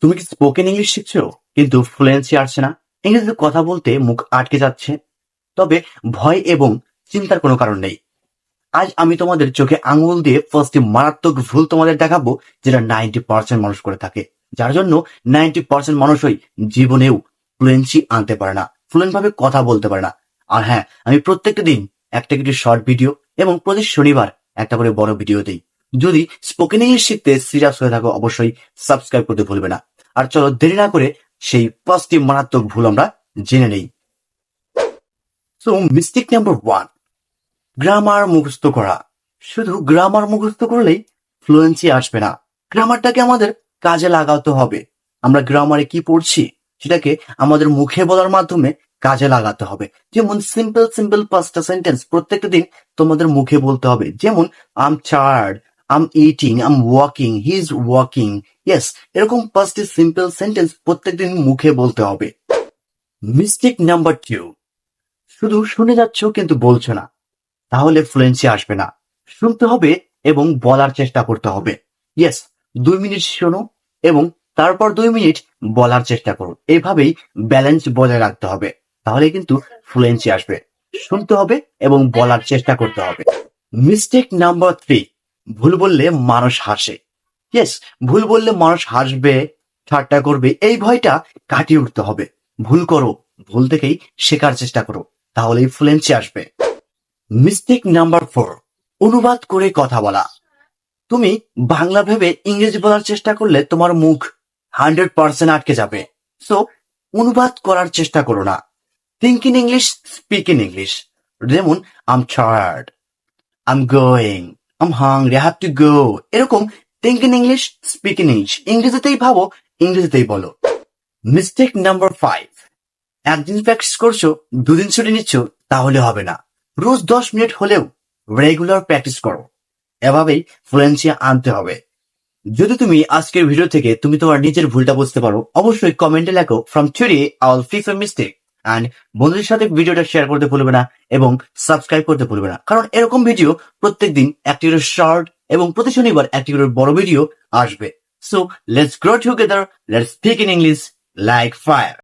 তুমি কি spoken English শিখছো? কিন্তু ফ্লুয়েন্সি আসছে না। ইংরেজিতে কথা বলতে মুখ আটকে যাচ্ছে। তবে ভয় এবং চিন্তার কোনো কারণ নেই। আজ আমি তোমাদের চোখে আঙুল দিয়ে ফার্স্টে মারাত্মক ভুল তোমাদের দেখাবো, যেটা নাইনটি পার্সেন্ট মানুষ করে থাকে। যার জন্য নাইনটি পার্সেন্ট মানুষই জীবনেও ফ্লুয়েন্সি আনতে পারে না। ফ্লুয়েন্ট ভাবে কথা বলতে পারে না। আর হ্যাঁ আমি প্রত্যেকটা দিন একটা কিছু শর্ট ভিডিও এবং প্রতি শনিবার একটা করে বড় ভিডিও দিই। যদি স্পোকেন ইংলিশ শিখতে সিরিয়াস হয়ে থাকো, অবশ্যই সাবস্ক্রাইব করতে ভুলবে না। আর চলো দেরি না করে সেই পাঁচটি মারাত্মক ভুল আমরা জেনে নেই। So mistake number one grammar মুখস্থ করা। শুধু গ্রামার মুখস্থ করলেই ফ্লুয়েন্সি আসবে না। গ্রামারটাকে আমাদের কাজে লাগাতে হবে। আমরা গ্রামারে কি পড়ছি, সেটাকে আমাদের মুখে বলার মাধ্যমে কাজে লাগাতে হবে। যেমন সিম্পল সিম্পল পাঁচটা সেন্টেন্স প্রত্যেকটা দিন তোমাদের মুখে বলতে হবে। যেমন I'm tired I'm eating I'm walking he is walking yes এরকম পাঁচটি সিম্পল সেন্টেন্স প্রত্যেকদিন মুখে বলতে হবে। মিস্টেক নাম্বার টু শুধু শুনে যাচ্ছ কিন্তু বলছো না। তাহলে ফ্লুয়েন্সি আসবে না। শুনতে হবে এবং বলার চেষ্টা করতে হবে। ইয়েস দুই মিনিট শোনো এবং তারপর দুই মিনিট বলার চেষ্টা করো। এইভাবেই ব্যালেন্স বজায় রাখতে হবে। তাহলে কিন্তু ফ্লুয়েন্সি আসবে। শুনতে হবে এবং বলার চেষ্টা করতে হবে। মিস্টেক নাম্বার থ্রি ভুল বললে মানুষ হাসে। ইয়েস ভুল বললে মানুষ হাসবে, ঠাট্টা করবে, এই ভয়টা কাটিয়ে উঠতে হবে। ভুল করো, ভুল থেকেই শেখার চেষ্টা করো, তাহলেই ফ্লুয়েন্সি আসবে। মিস্টেক নাম্বার ফোর অনুবাদ করে কথা বলা। তুমি বাংলা ভেবে ইংরেজি বলার চেষ্টা করলে তোমার মুখ হান্ড্রেড পার্সেন্ট আটকে যাবে। সো অনুবাদ করার চেষ্টা করো না। Think in English speak in English যেমন I'm tired I'm going I'm hungry have to go এরকম think in English speak in English ইংরেজিতেই ভাবো, ইংরেজিতেই বলো। মিস্টেক নাম্বার ফাইভ একদিন প্র্যাকটিস করছ, দুদিন ছুটি নিচ্ছ, তাহলে হবে না। রোজ দশ মিনিট হলেও রেগুলার প্র্যাকটিস করো। এভাবেই ফ্লুয়েন্সি আনতে হবে। যদি তুমি আজকের ভিডিও থেকে তুমি তোমার নিজের ভুলটা বুঝতে পারো, অবশ্যই কমেন্টে লেখো from today I'll fix mistake and বন্ধুদের সাথে ভিডিওটা শেয়ার করতে ভুলবে না এবং সাবস্ক্রাইব করতে ভুলবে না। কারণ এরকম ভিডিও প্রত্যেক দিন একটি করে শর্ট এবং প্রতি শনিবার একটি করে বড় ভিডিও আসবে। So let's grow together let's speak in English like fire